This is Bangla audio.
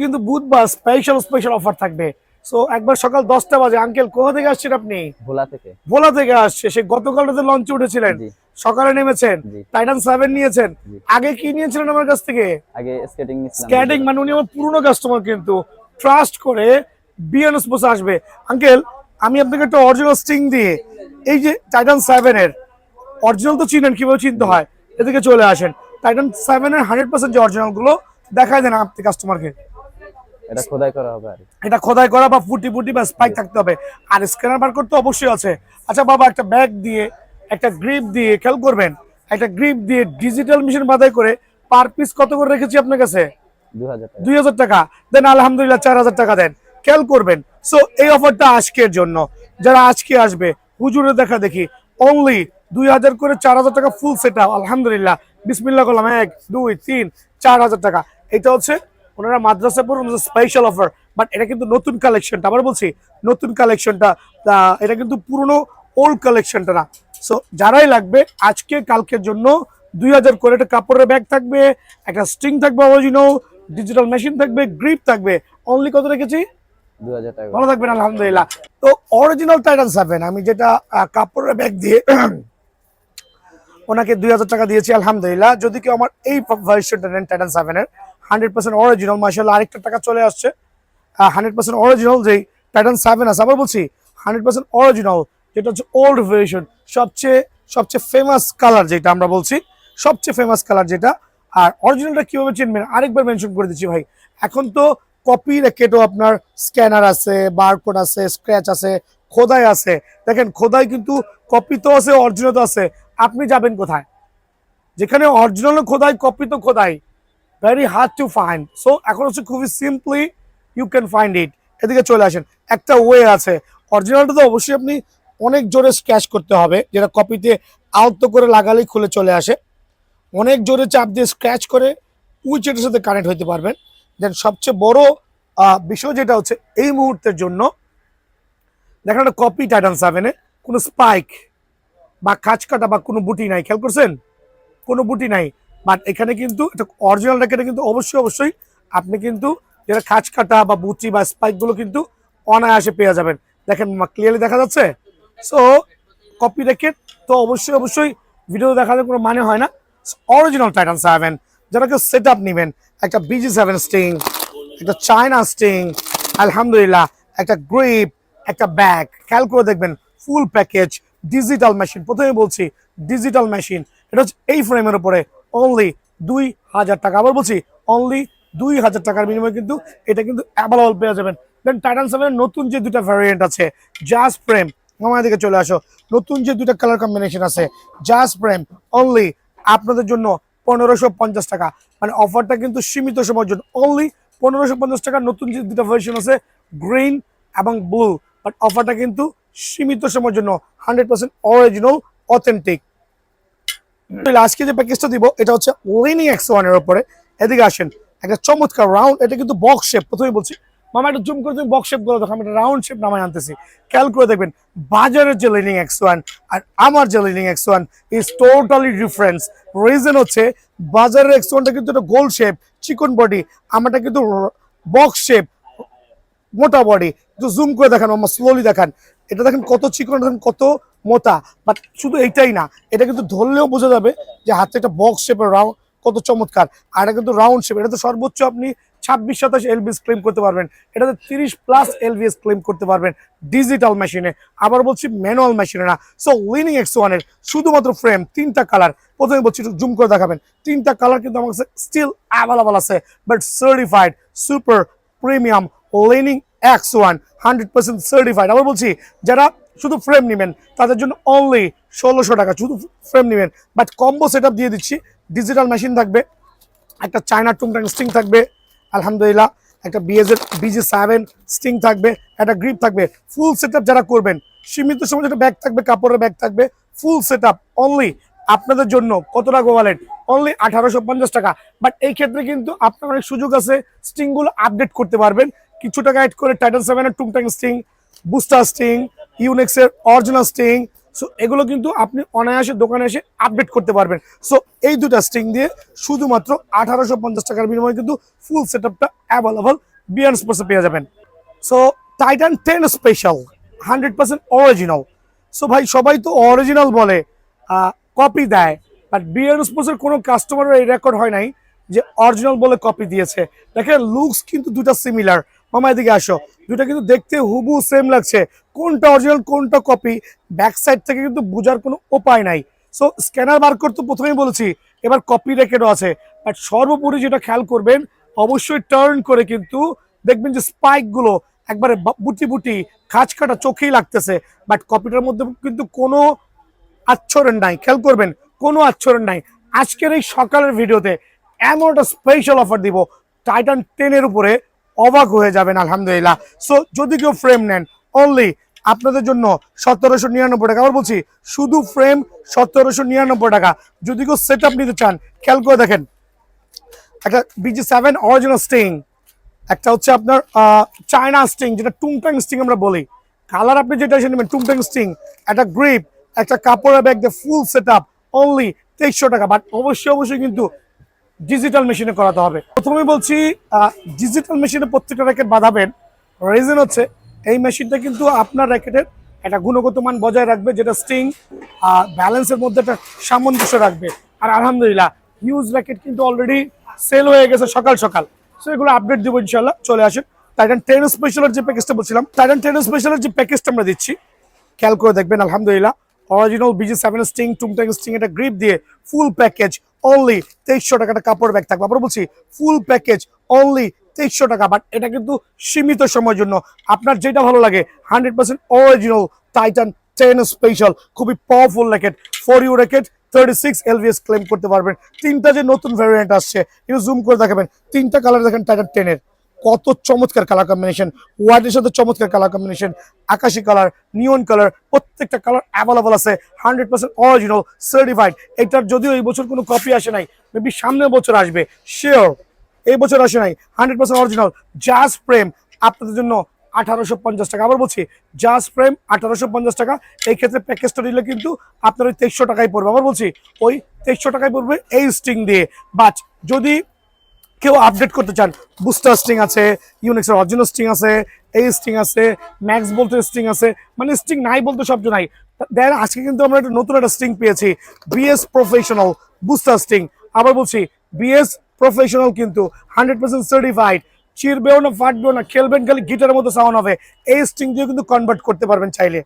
কিন্তু বুধবার স্পেশাল স্পেশাল অফার থাকবে। সো একবার সকাল দশটা বাজে। আঙ্কেল কোথা থেকে আসছেন আপনি? ভোলা থেকে। ভোলা থেকে আসছে। সে গতকালটাতে লঞ্চে উঠেছিলেন। সকালে নেমেছেন। টাইটান সেভেন নিয়েছেন। আগে কি নিয়েছিলেন আমার কাছ থেকে? আগে স্কেটিং স্ক্যাডিং মানে উনি আমার পুরনো কাস্টমার কিন্তু। ট্রাস্ট করে বিএনএস বসে আসবে। আঙ্কেল আমি আপনাকে একটা অরিজিনাল স্টিং দিয়ে এই যে টাইটান সেভেন এর অরিজিনাল তো চিনেন কীভাবে চিনতে হয়? এদিকে চলে আসেন। টাইটান সেভেন এর হান্ড্রেড পার্সেন্ট যে অরিজিনালগুলো দেখায় দেন আপনি কাস্টমারকে এটা খোদাই করা হবে আর এটা খোদাই করা বা ফুটি ফুটি বা স্পাইক থাকতে হবে। আর স্ক্যানার বার করতে অবশ্যই আছে। আচ্ছা বাবা একটা ব্যাগ দিয়ে একটা গ্রিপ দিয়ে খেয়াল করবেন একটা গ্রিপ দিয়ে ডিজিটাল মেশিন বাধাই করে পার পিস কত করে রেখেছি আপনার কাছে? টাকা। দুই হাজার টাকা। দেন আলহামদুলিল্লাহ চার হাজার টাকা দেন। খেয়াল করবেন। সো এই অফারটা আজকের জন্য। যারা আজকে আসবে হুজুরে দেখা দেখি অনলি দুই হাজার করে চার হাজার টাকা ফুল সেট আলহামদুলিল্লাহ। বিসমিল্লাহ করলাম এক দুই তিন চার হাজার টাকা। এটা হচ্ছে ওনারা মাদ্রাসা পড়ুন স্পেশাল অফার বাট এটা কিন্তু নতুন কালেকশনটা আবার বলছি নতুন কালেকশনটা এটা কিন্তু পুরনো ওল্ড কালেকশনটা না। সো যারাই লাগবে আজকে কালকের জন্য দুই হাজার করে একটা কাপড়ের ব্যাগ থাকবে একটা স্ট্রিং থাকবে অরিজিনাল ডিজিটাল মেশিন থাকবে গ্রিপ থাকবে। অনলি কত রেখেছি? ভালো থাকবেন আলহামদুলিল্লাহ। তো অরিজিনাল টাইটান সেভেন আমি যেটা কাপড়ের ব্যাগ দিয়ে ওনাকে দুই হাজার টাকা দিয়েছি আলহামদুলিল্লাহ। যদি কেউ আমার এই ভার্সনটা নেন টাইটান সেভেনের হান্ড্রেড পার্সেন্ট অরিজিনাল মার্শাল আরেকটা টাকা চলে আসছে। হান্ড্রেড পার্সেন্ট অরিজিনাল যেই প্যাটার্ন সেভেন আছে, আবার বলছি, হান্ড্রেড পার্সেন্ট অরিজিনাল যেটা হচ্ছে ওল্ড ভার্সন সবচেয়ে সবচেয়ে ফেমাস কালার যেটা আমরা বলছি, সবচেয়ে ফেমাস কালার যেটা। আর অরিজিনালটা কীভাবে চিনবেন? আরেকবার মেনশন করে দিচ্ছি ভাই। এখন তো কপি রেকেটও আপনার স্ক্যানার আছে বারকোড আছে স্ক্র্যাচ আছে, খোদাই আছে। দেখেন, খোদাই কিন্তু কপি তো আছে অরিজিনাল তো আছে। আপনি যাবেন কোথায়? যেখানে অরিজিনাল খোদাই কপি তো খোদাই। Very hard to find so এখন হচ্ছে খুবই simply you can find it এদিকে চলে আসেন। একটা ওয়ে আছে। অরিজিনালটা তো অবশ্যই আপনি অনেক জোরে স্ক্যাচ করতে হবে। যেটা কপিতে আলতো করে লাগালেই খুলে চলে আসে। অনেক জোরে চাপ দিয়ে স্ক্র্যাচ করে উইচেটের সাথে কানেক্ট হতে পারবেন। দেন সবচেয়ে বড় বিষয় যেটা হচ্ছে এই মুহূর্তের জন্য, দেখেন একটা কপি টাইটান সেভেনে কোনো স্পাইক বা খাঁচ কাটা বা কোনো বুটি নাই। খেয়াল করছেন? কোনো বুটি নাই। বাট এখানে কিন্তু এটা অরিজিনাল র্যাকেটে কিন্তু অবশ্যই অবশ্যই আপনি কিন্তু যেটা খাঁচ কাটা বা বুটি বা স্পাইকগুলো কিন্তু অনায়াসে পেয়ে যাবেন। দেখেন ক্লিয়ারলি দেখা যাচ্ছে? সো কপি র্যাকেট তো অবশ্যই অবশ্যই ভিডিও দেখাতে কোনো মানে হয় না। অরিজিনাল টাইটান সেভেন যারা কেউ সেট আপ নেবেন। একটা বিজি সেভেন স্টিং একটা চায়না স্টিং আলহামদুলিল্লাহ, একটা গ্রিপ একটা ব্যাগ খেয়াল করে দেখবেন ফুল প্যাকেজ ডিজিটাল মেশিন প্রথমে বলছি ডিজিটাল মেশিন এটা হচ্ছে এই ফ্রেমের উপরে অনলি দুই হাজার টাকা। আবার বলছি অনলি দুই হাজার টাকার বিনিময়ে কিন্তু এটা কিন্তু অ্যাভেলেবল পেয়ে যাবেন। দেন টাইটান সেভেনের নতুন যে দুটা ভ্যারিয়েন্ট আছে জাস ফ্রেম আমার দিকে চলে আসো। নতুন যে দুটা কালার কম্বিনেশন আছে জাস ফ্রেম অনলি আপনাদের জন্য পনেরোশো পঞ্চাশ টাকা। মানে অফারটা কিন্তু সীমিত সময়ের জন্য। অনলি পনেরোশো পঞ্চাশ টাকা নতুন যে দুটা ভার্সন আছে গ্রিন এবং ব্লু বাট অফারটা কিন্তু সীমিত সময়ের জন্য হান্ড্রেড পার্সেন্ট অরিজিনাল অথেন্টিক আজকে যে প্যাকেজটা দিব, এটা হচ্ছে লিনি এক্স ওয়ানের উপরে। এদিকে আসেন, একটা চমৎকার রাউন্ড এটা কিন্তু বক্স শেপ প্রথমে বলছি। মামা, একটা জুম করে তুমি বক্স শেপগুলো দেখো আমি একটা রাউন্ড শেপ নামায় আনতেছি। খেয়াল করে দেখবেন, বাজারের যে লিনিং এক্স ওয়ান আর আমার যে Lining X one is totally difference reason হচ্ছে, বাজারের এক্স ওয়ানটা কিন্তু একটা গোল শেপ চিকন বডি আমারটা কিন্তু বক্স শেপ মোটা বডি একটু জুম করে দেখান আমার স্লোলি দেখান। এটা দেখেন কত চিকন দেখেন কত মোটা বাট শুধু এইটাই না, এটা কিন্তু ধরলেও বোঝা যাবে যে হাতে একটা বক্স শেপের রাউন্ড কত চমৎকার। আর এটা কিন্তু রাউন্ড শেপ এটা তো সর্বোচ্চ আপনি ছাব্বিশ, সাতাশ এলবিএস ক্লেম করতে পারবেন। এটাতে তিরিশ প্লাস এলবিএস ক্লেম করতে পারবেন ডিজিটাল মেশিনে আবার বলছি ম্যানুয়াল মেশিনে না। সো উইনিং এক্স ওয়ানের শুধুমাত্র ফ্রেম তিনটা কালার প্রথমে বলছি একটু জুম করে দেখাবেন। তিনটা কালার কিন্তু আমার কাছে স্টিল অ্যাভেলেবল আছে but certified super premium Lining X one hundred percent certified আবার বলছি, যারা শুধু ফ্রেম নেবেন। তাদের জন্য অনলি ষোলোশো টাকা শুধু ফ্রেম নেবেন। বাট কম্বো সেট দিয়ে দিচ্ছি। ডিজিটাল মেশিন থাকবে। একটা চায়না টুমটাং স্টিং থাকবে। আলহামদুলিল্লাহ। একটা বিএসের বিজি সেভেন স্টিং থাকবে। একটা গ্রিপ থাকবে। ফুল সেট যারা করবেন, সীমিত সময় একটা ব্যাগ থাকবে, কাপড়ের ব্যাগ থাকবে। ফুল সেট অনলি আপনাদের জন্য কত টাকা ওয়ালেট অনলি আঠারোশো পঞ্চাশ টাকা। বাট এই ক্ষেত্রে কিন্তু আপনার অনেক সুযোগ আছে। স্টিংগুলো আপডেট করতে পারবেন। কিছু টাকা অ্যাড করে টাইটান সেভেনের টুংটাং স্টিং বুস্টার স্টিং ইউনেক্সের অরিজিনাল স্টিং সো এগুলো কিন্তু আপনি অনায়াসে দোকানে এসে আপডেট করতে পারবেন। সো এই দুটা স্ট্রিং দিয়ে শুধুমাত্র আঠারোশো পঞ্চাশ টাকার বিনিময়ে কিন্তু ফুল সেট আপটা অ্যাভেলেবল বিয়ার স্পোর্টসে পেয়ে যাবেন। So Titan ten special hundred percent original so ভাই, সবাই তো অরিজিনাল বলে কপি দেয়। বাট বিয়ার স্পোর্টসের কোনো কাস্টমারের এই রেকর্ড হয় নাই যে অরিজিনাল বলে কপি দিয়েছে। দেখেন লুকস কিন্তু দুটা সিমিলার মামা এদিকে আসো। দুটা কিন্তু দেখতে হুবু সেম লাগছে। কোনটা অরিজিনাল কোনটা কপি ব্যাক সাইড থেকে কিন্তু বোঝার কোনো উপায় নাই। সো স্ক্যানার বার করতে প্রথমেই বলেছি, এবার কপি রেকেটও আছে। বাট সর্বোপরি যেটা খেয়াল করবেন, অবশ্যই টার্ন করে কিন্তু দেখবেন যে স্পাইকগুলো একবারে বুটি বুটি, খাঁচ কাটা চোখেই লাগতেছে। বাট কপিটার মধ্যে কিন্তু কোনো আচ্ছরণ নাই। খেয়াল করবেন, কোনো আচ্ছরণ নাই। আজকের এই সকালের ভিডিওতে এমন একটা স্পেশাল অফার দিব টাইটান টেনের উপরে। অবাক হয়ে যাবেন, আলহামদুলিল্লাহ। সো যদি কেউ ফ্রেম নেন অনলি আপনাদের জন্য সতেরোশো নিরানব্বই টাকা। আবার বলছি, শুধু ফ্রেম সতেরোশো নিরানব্বই টাকা। যদি কেউ সেট নিতে চান, খেয়াল করে দেখেন, একটা বিজি সেভেন অরিজিনাল স্টিং একটা হচ্ছে আপনার চায়না স্টিং যেটা টুংটাং স্টিং আমরা বলি। কালার আপনি যেটা এসে নেবেন টুংটাং স্টিং একটা গ্রিপ একটা কাপড়ের ব্যাগ দিয়ে ফুল সেট আপ অনলি তেইশশো টাকা। বাট অবশ্যই অবশ্যই কিন্তু ডিজিটাল মেশিনে করাতে হবে। প্রথমে বলছি ডিজিটাল মেশিনে প্রত্যেকটা র্যাকেট বাঁধাবেন। রিজন হচ্ছে, এই মেশিনটা কিন্তু আপনার র্যাকেটের একটা গুণগত মান বজায় রাখবে, যেটা স্টিং ব্যালেন্সের মধ্যে একটা সামঞ্জস্য রাখবে। আর আলহামদুলিল্লাহ হিউজ র্যাকেট কিন্তু অলরেডি সেল হয়ে গেছে সকাল সকাল। সো এগুলো আপডেট দিব ইনশাল্লাহ চলে আসেন। টাইটান টেন স্পেশালের যে প্যাকেজটা বলছিলাম টাইটান টেন স্পেশালের যে প্যাকেজটা আমরা দিচ্ছি, খেয়াল করে দেখবেন, আলহামদুলিল্লাহ অরিজিনাল বিজি সেভেন স্টিং টুংটাং স্টিং এটা গ্রিপ দিয়ে ফুল প্যাকেজ অনলি তেইশশো টাকাটা কাপড় ব্যাগ থাকবে। আবার বলছি ফুল প্যাকেজ অনলি তেইশশো টাকা বাট এটা কিন্তু সীমিত সময়ের জন্য। আপনার যেটা ভালো লাগে hundred percent original Titan ten special খুবই powerful racket for you racket thirty six LVS claim করতে পারবেন। তিনটা যে নতুন ভ্যারিয়েন্ট আসছে, একটু জুম করে দেখাবেন। তিনটা কালার দেখেন টাইটান টেনের কত চমৎকার কালার কম্বিনেশন হোয়াইটের সাথে চমৎকার কালার কম্বিনেশন আকাশি কালার নিয়ন কালার প্রত্যেকটা কালার অ্যাভেলেবল আছে হান্ড্রেড পার্সেন্ট অরিজিনাল সার্টিফাইড এটার যদিও এই বছর কোনো কপি আসে নাই মেবি সামনের বছর আসবে শিওর এই বছর আসে নাই হান্ড্রেড পার্সেন্ট অরিজিনাল জাজ প্রেম আপনাদের জন্য আঠারোশো পঞ্চাশ টাকা। আবার বলছি জাজ প্রেম আঠারোশো পঞ্চাশ টাকা। এই ক্ষেত্রে প্যাকেজটা নিলে কিন্তু আপনার ওই তেইশশো টাকায় পড়বে। আবার বলছি, ওই তেইশশো টাকায় পড়বে এই স্টিং দিয়ে। বাট যদি কেউ আপডেট করতে চান বুস্টার স্টিং আছে ইউনিক্সের অরিজিনাল স্টিং আছে, এই স্টিং আছে ম্যাক্স বলতে স্টিং আছে মানে স্টিং নাই বলতে শব্দ নাই। দেন আজকে কিন্তু আমরা একটা নতুন একটা স্টিং পেয়েছি বিএস প্রফেশনাল বুস্টার স্টিং আবার বলছি বিএস প্রফেশনাল কিন্তু হান্ড্রেড পার্সেন্ট সার্টিফাইড চিরবেও না, ফাটবেও না, খেলবেন, খালি গিটারের মতো সাউন্ড হবে। এই স্টিং দিয়ে কিন্তু কনভার্ট করতে পারবেন চাইলে।